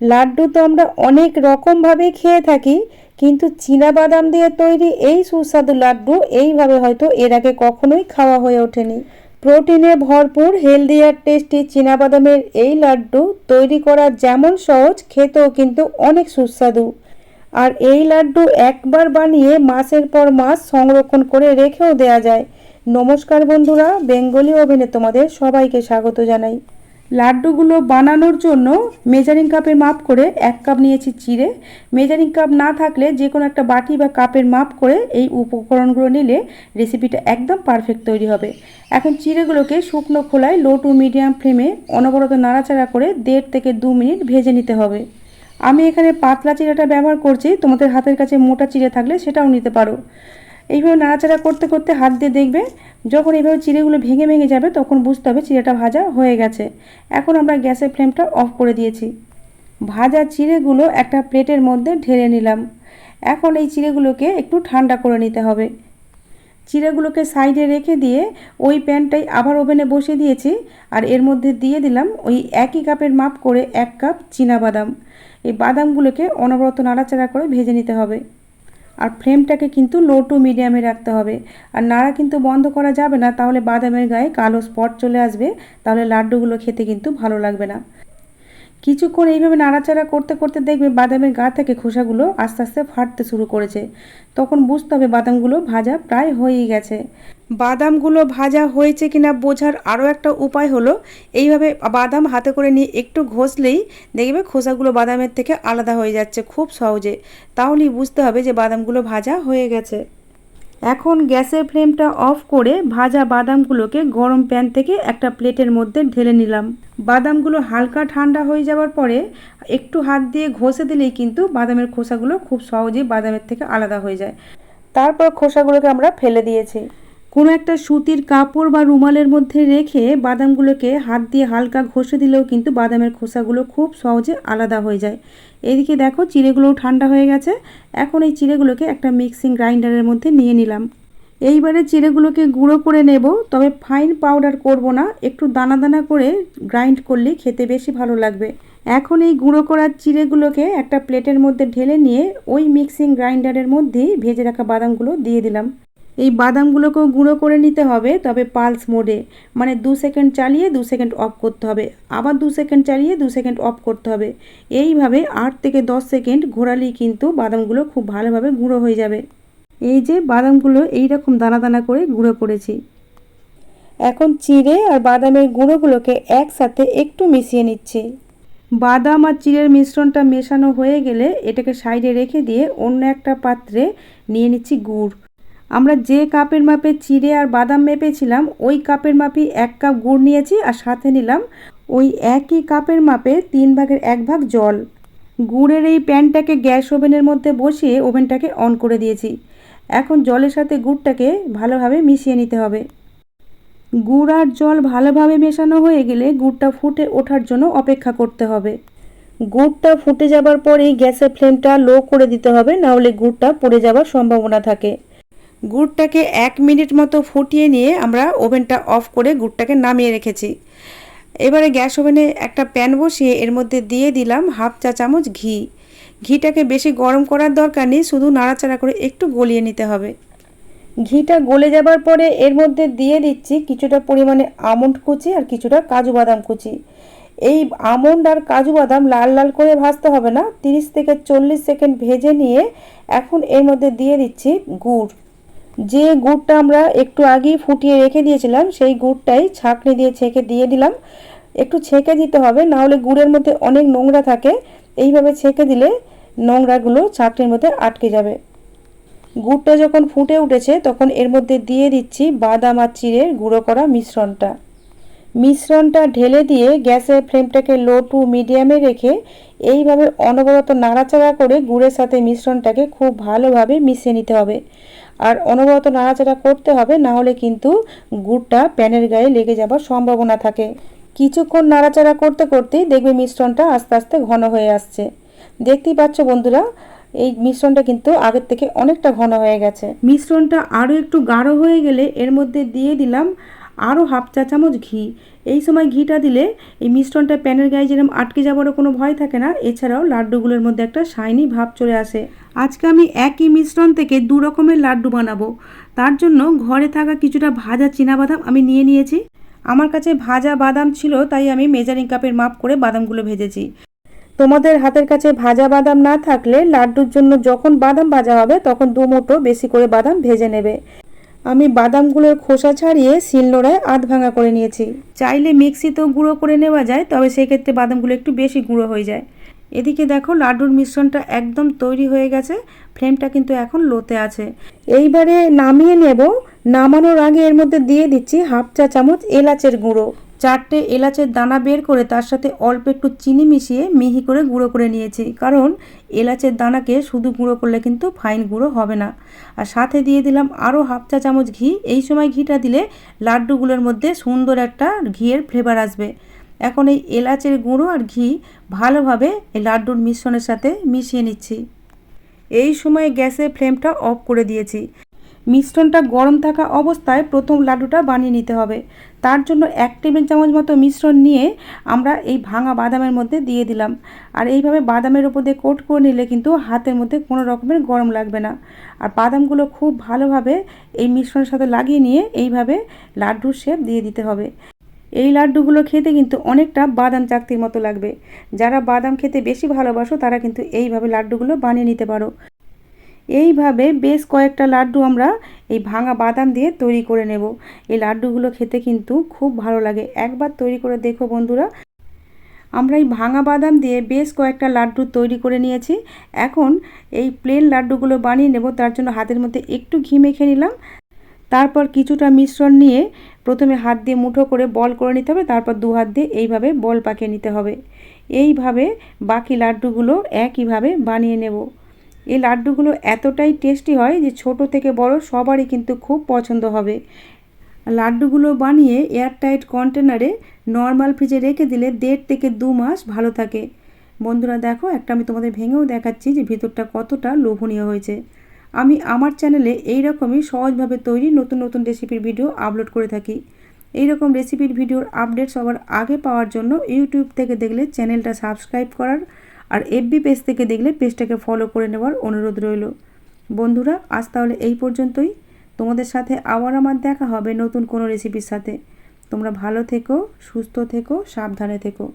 লাড্ডু তো আমরা অনেক রকমভাবে খেয়ে থাকি, কিন্তু বাদাম দিয়ে তৈরি এই সুস্বাদু লাড্ডু এইভাবে হয়তো এর আগে কখনোই খাওয়া হয়ে ওঠেনি। প্রোটিনে ভরপুর, হেলদি আর টেস্টি বাদামের এই লাড্ডু তৈরি করা যেমন সহজ, খেতেও কিন্তু অনেক সুস্বাদু। আর এই লাড্ডু একবার বানিয়ে মাসের পর মাস সংরক্ষণ করে রেখেও দেয়া যায়। নমস্কার বন্ধুরা, বেঙ্গলি ওভেনে তোমাদের সবাইকে স্বাগত জানাই। লাড্ডুগুলো বানানোর জন্য মেজারিং কাপের মাপ করে এক কাপ নিয়েছি চিড়ে। মেজারিং কাপ না থাকলে যে কোনো একটা বাটি বা কাপের মাপ করে এই উপকরণগুলো নিলে রেসিপিটা একদম পারফেক্ট তৈরি হবে। এখন চিড়েগুলোকে শুকনো খোলায় লো টু মিডিয়াম ফ্লেমে অনবরত নাড়াচাড়া করে দেড় থেকে দু মিনিট ভেজে নিতে হবে। আমি এখানে পাতলা চিড়েটা ব্যবহার করছি, তোমাদের হাতের কাছে মোটা চিড়ে থাকলে সেটাও নিতে পারো। এইভাবে নাড়াচাড়া করতে করতে হাত দিয়ে দেখবে, যখন এইভাবে চিড়েগুলো ভেঙে ভেঙে যাবে, তখন বুঝতে হবে চিড়েটা ভাজা হয়ে গেছে। এখন আমরা গ্যাসের ফ্লেমটা অফ করে দিয়েছি। ভাজা চিড়েগুলো একটা প্লেটের মধ্যে ঢেলে নিলাম। এখন এই চিড়েগুলোকে একটু ঠান্ডা করে নিতে হবে। চিড়েগুলোকে সাইডে রেখে দিয়ে ওই প্যানটাই আবার ওভেনে বসিয়ে দিয়েছি, আর এর মধ্যে দিয়ে দিলাম ওই একই কাপের মাপ করে এক কাপ বাদাম। এই বাদামগুলোকে অনবরত নাড়াচাড়া করে ভেজে নিতে হবে। আর ফ্লেমটাকে কিন্তু লো টু মিডিয়ামে রাখতে হবে। আর নাড়া কিন্তু বন্ধ করা যাবে না, তাহলে বাদামের গায়ে কালো স্পট চলে আসবে, তাহলে লাড্ডুগুলো খেতে কিন্তু ভালো লাগবে না। কিছুক্ষণ এইভাবে নাড়াচাড়া করতে করতে দেখবে বাদামের গা থেকে খোসাগুলো আস্তে আস্তে ফাটতে শুরু করেছে। তখন বুঝতে হবে বাদামগুলো ভাজা প্রায় হয়েই গেছে। বাদামগুলো ভাজা হয়েছে কিনা বোঝার আরও একটা উপায় হলো, এইভাবে বাদাম হাতে করে নিয়ে একটু ঘষলেই দেখবে খোসাগুলো বাদামের থেকে আলাদা হয়ে যাচ্ছে খুব সহজে। তাহলেই বুঝতে হবে যে বাদামগুলো ভাজা হয়ে গেছে। এখন গ্যাসের ফ্লেমটা অফ করে ভাজা বাদামগুলোকে গরম প্যান থেকে একটা প্লেটের মধ্যে ঢেলে নিলাম। বাদামগুলো হালকা ঠান্ডা হয়ে যাওয়ার পরে একটু হাত দিয়ে ঘষে দিলেই কিন্তু বাদামের খোসাগুলো খুব সহজেই বাদামের থেকে আলাদা হয়ে যায়। তারপর খোসাগুলোকে আমরা ফেলে দিয়েছি। কোনো একটা সুতির কাপড় বা রুমালের মধ্যে রেখে বাদামগুলোকে হাত দিয়ে হালকা ঘষে দিলেও কিন্তু বাদামের খোসাগুলো খুব সহজে আলাদা হয়ে যায়। এদিকে দেখো, চিড়েগুলোও ঠান্ডা হয়ে গেছে। এখন এই চিড়েগুলোকে একটা মিক্সিং গ্রাইন্ডারের মধ্যে নিয়ে নিলাম। এইবারে চিড়েগুলোকে গুঁড়ো করে নেব, তবে ফাইন পাউডার করব না। একটু দানা দানা করে গ্রাইন্ড করলে খেতে বেশি ভালো লাগবে। এখন এই গুঁড়ো করার চিড়েগুলোকে একটা প্লেটের মধ্যে ঢেলে নিয়ে ওই মিক্সিং গ্রাইন্ডারের মধ্যেই ভেজে রাখা বাদামগুলো দিয়ে দিলাম। এই বাদামগুলোকেও গুঁড়ো করে নিতে হবে, তবে পালস মোডে। মানে দু সেকেন্ড চালিয়ে দু সেকেন্ড অফ করতে হবে। আবার দু সেকেন্ড চালিয়ে দু সেকেন্ড অফ করতে হবে। এইভাবে আট থেকে দশ সেকেন্ড ঘোরালেই কিন্তু বাদামগুলো খুব ভালোভাবে গুঁড়ো হয়ে যাবে। এই যে বাদামগুলো এই রকম দানা দানা করে গুঁড়ো করেছি। এখন চিড়ে আর বাদামের গুঁড়োগুলোকে একসাথে একটু মিশিয়ে নিচ্ছি। বাদাম আর চিড়ের মিশ্রণটা মেশানো হয়ে গেলে এটাকে সাইডে রেখে দিয়ে অন্য একটা পাত্রে নিয়ে নিচ্ছি গুড়। আমরা যে কাপের মাপে চিড়ে আর বাদাম মেপেছিলাম, ওই কাপের মাপে এক কাপ গুড় নিয়েছি আর সাথে নিলাম ওই একই কাপের মাপে তিন ভাগের এক ভাগ জল। গুড়ের এই প্যানটাকে গ্যাস ওভেনের মধ্যে বসিয়ে ওভেনটাকে অন করে দিয়েছি। এখন জলের সাথে গুড়টাকে ভালোভাবে মিশিয়ে নিতে হবে। গুড় আর জল ভালোভাবে মেশানো হয়ে গেলে গুড়টা ফুটে ওঠার জন্য অপেক্ষা করতে হবে। গুড়টা ফুটে যাবার পরেই গ্যাসের ফ্লেমটা লো করে দিতে হবে, নাহলে গুড়টা পড়ে যাওয়ার সম্ভাবনা থাকে। গুড়টাকে এক মিনিট মতো ফুটিয়ে নিয়ে আমরা ওভেনটা অফ করে গুড়টাকে নামিয়ে রেখেছি। এবারে গ্যাস ওভেনে একটা প্যান বসিয়ে এর মধ্যে দিয়ে দিলাম হাফ চা চামচ ঘি। ঘিটাকে বেশি গরম করার দরকার নেই, শুধু নাড়াচাড়া করে একটু গলিয়ে নিতে হবে। ঘিটা গলে যাবার পরে এর মধ্যে দিয়ে দিচ্ছি কিছুটা পরিমাণে আমন্ড কুচি আর কিছুটা কাজু বাদাম কুচি। এই আমন্ড আর কাজু বাদাম লাল লাল করে ভাজতে হবে না, তিরিশ থেকে চল্লিশ সেকেন্ড ভেজে নিয়ে এখন এর মধ্যে দিয়ে দিচ্ছি গুড়। যে গুড়টা আমরা একটু আগেই ফুটিয়ে রেখে দিয়েছিলাম, সেই গুড়টাই ছাঁকনি দিয়ে ছেঁকে দিয়ে দিলাম। একটু ছেঁকে দিতে হবে নাহলে গুড়ের মধ্যে অনেক নোংরা থাকে। এইভাবে ছেঁকে দিলে নোংরাগুলো ছাঁকনির মধ্যে আটকে যাবে। গুড়টা যখন ফুটে উঠেছে, তখন এর মধ্যে দিয়ে দিচ্ছি বাদাম আর চিড়ের গুঁড়ো করা মিশ্রণটা। মিশ্রণটা ঢেলে দিয়ে গ্যাসের ফ্লেমটাকে লো টু মিডিয়ামে রেখে এইভাবে অনবরত নাড়াচাড়া করে গুড়ের সাথে মিশ্রণটাকে খুব ভালোভাবে মিশিয়ে নিতে হবে। আর অনবরত নাড়াচাড়া করতে হবে, না হলে কিন্তু গুড়টা প্যানের গায়ে লেগে যাবার সম্ভাবনা থাকে। কিছুক্ষণ নাড়াচাড়া করতে করতেই দেখবে মিশ্রণটা আস্তে আস্তে ঘন হয়ে আসছে। দেখতেই পাচ্ছ বন্ধুরা, এই মিশ্রণটা কিন্তু আগের থেকে অনেকটা ঘন হয়ে গেছে। মিশ্রণটা আরও একটু গাঢ় হয়ে গেলে এর মধ্যে দিয়ে দিলাম আরও হাফ চা চামচ ঘি। এই সময় ঘিটা দিলে এই মিশ্রণটা প্যানের গায়ে যেরকম আটকে যাবারও কোনো ভয় থাকে না, এছাড়াও লাড্ডুগুলোর মধ্যে একটা শাইনি ভাব চলে আসে। আজকে আমি একই মিশ্রণ থেকে দু রকমের লাড্ডু বানাবো। তার জন্য ঘরে থাকা কিছুটা ভাজা বাদাম আমি নিয়ে নিয়েছি। আমার কাছে ভাজা বাদাম ছিল, তাই আমি মেজারিং কাপের মাপ করে বাদামগুলো ভেজেছি। তোমাদের হাতের কাছে ভাজা বাদাম না থাকলে লাড্ডুর জন্য যখন বাদাম ভাজা হবে, তখন দু মুঠো বেশি করে বাদাম ভেজে নেবে। আমি বাদামগুলোর খোসা ছাড়িয়ে শিলনোড়ায় আধ ভাঙা করে নিয়েছি। চাইলে মিক্সিতেও গুঁড়ো করে নেওয়া যায়, তবে সেক্ষেত্রে বাদামগুলো একটু বেশি গুঁড়ো হয়ে যায়। এদিকে দেখো, লাড্ডুর মিশ্রণটা একদম তৈরি হয়ে গেছে, ফ্লেমটা কিন্তু এখন লোতে আছে। এইবারে নামিয়ে নেব। নামানোর আগে এর মধ্যে দিয়ে দিচ্ছি হাফ চা চামচ এলাচের গুঁড়ো। চারটে এলাচের দানা বের করে তার সাথে অল্প একটু চিনি মিশিয়ে মিহি করে গুঁড়ো করে নিয়েছি। কারণ এলাচের দানাকে শুধু গুঁড়ো করলে কিন্তু ফাইন গুঁড়ো হবে না। আর সাথে দিয়ে দিলাম আরও হাফ চা চামচ ঘি। এই সময় ঘিটা দিলে লাড্ডুগুলোর মধ্যে সুন্দর একটা ঘিয়ের ফ্লেভার আসবে। এখন এই এলাচের গুঁড়ো আর ঘি ভালোভাবে এই লাড্ডুর মিশ্রণের সাথে মিশিয়ে নিচ্ছি। এই সময় গ্যাসের ফ্লেমটা অফ করে দিয়েছি। মিশ্রণটা গরম থাকা অবস্থায় প্রথম লাড্ডুটা বানিয়ে নিতে হবে। তার জন্য এক টেবিল চামচ মতো মিশ্রণ নিয়ে আমরা এই ভাঙা বাদামের মধ্যে দিয়ে দিলাম। আর এইভাবে বাদামের ওপর দিয়ে কোট করে নিলে কিন্তু হাতের মধ্যে কোনো রকমের গরম লাগবে না। আর বাদামগুলো খুব ভালোভাবে এই মিশ্রণের সাথে লাগিয়ে নিয়ে এইভাবে লাড্ডুর শেপ দিয়ে দিতে হবে। এই লাড্ডুগুলো খেতে কিন্তু অনেকটা বাদাম চাকতির মতো লাগবে। যারা বাদাম খেতে বেশি ভালোবাসো তারা কিন্তু এইভাবে লাড্ডুগুলো বানিয়ে নিতে পারো। এইভাবে বেশ কয়েকটা লাড্ডু আমরা এই ভাঙা বাদাম দিয়ে তৈরি করে নেব। এই লাড্ডুগুলো খেতে কিন্তু খুব ভালো লাগে। একবার তৈরি করে দেখো বন্ধুরা। আমরা এই ভাঙা বাদাম দিয়ে বেশ কয়েকটা লাড্ডু তৈরি করে নিয়েছি। এখন এই প্লেন লাড্ডুগুলো বানিয়ে নেব। তার জন্য হাতের মধ্যে একটু ঘি মেখে নিলাম। তারপর কিছুটা মিশ্রণ নিয়ে প্রথমে হাত দিয়ে মুঠো করে বল করে নিতে হবে। তারপর দু হাত দিয়ে এইভাবে বল পাকিয়ে নিতে হবে। এইভাবে বাকি লাড্ডুগুলো একইভাবে বানিয়ে নেব। এই লাড্ডুগুলো এতটাই টেস্টি হয় যে ছোট থেকে বড় সবারই কিন্তু খুব পছন্দ হবে। লাড্ডুগুলো বানিয়ে এয়ারটাইট কন্টেনারে নর্মাল ফ্রিজে রেখে দিলে দেড় থেকে দু মাস ভালো থাকে। বন্ধুরা দেখো, একটা আমি তোমাদের ভেঙেও দেখাচ্ছি যে ভিতরটা কতটা লোভনীয় হয়েছে। আমি আমার চ্যানেলে এই রকমই সহজভাবে তৈরি নতুন নতুন রেসিপির ভিডিও আপলোড করে থাকি। এই রকম রেসিপির ভিডিওর আপডেট সবার আগে পাওয়ার জন্য ইউটিউব থেকে দেখলে চ্যানেলটা সাবস্ক্রাইব করার আর এফবি পেজ থেকে দেখলে পেজটাকে ফলো করে নেওয়ার অনুরোধ রইল। বন্ধুরা, আজ তাহলে এই পর্যন্তই। তোমাদের সাথে আবার আমার দেখা হবে নতুন কোনো রেসিপির সাথে। তোমরা ভালো থেকো, সুস্থ থেকো, সাবধানে থেকো।